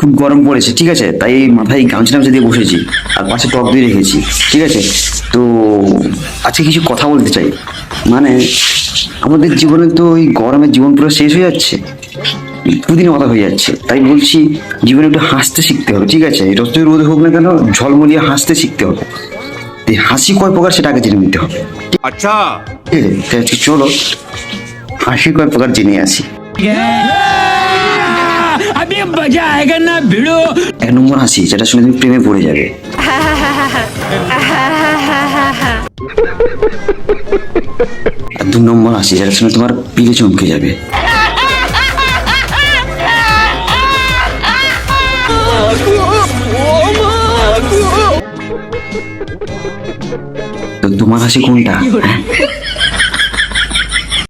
খুব গরম পড়েছে, ঠিক আছে? তাই মাথায় গামছা টামছা দিয়ে বসেছি, আর পাশে টক দিয়ে রেখেছি, ঠিক আছে? তো আজকে কিছু কথা বলতে চাই। মানে আমাদের জীবনে তো ওই গরমের জীবন পুরো শেষ হয়ে যাচ্ছে দুদিনে কথা হয়ে যাচ্ছে। তাই বলছি, জীবনে একটু হাসতে শিখতে হবে, ঠিক আছে? যতই রোদ হোক না কেন, ঝলমলিয়ে হাসতে শিখতে হবে। এই হাসি কয় প্রকার সেটা আগে জেনে নিতে হবে আচ্ছা চলো হাসি কয় প্রকার জেনে আসি এক নম্বর হাসি যেটা শুনে তুমি প্রেমে পড়ে যাবে আর দু নম্বর হাসি যেটা শুনে তোমার পিলে চমকে যাবে তোমার হাসি কোনটা হ্যাঁ?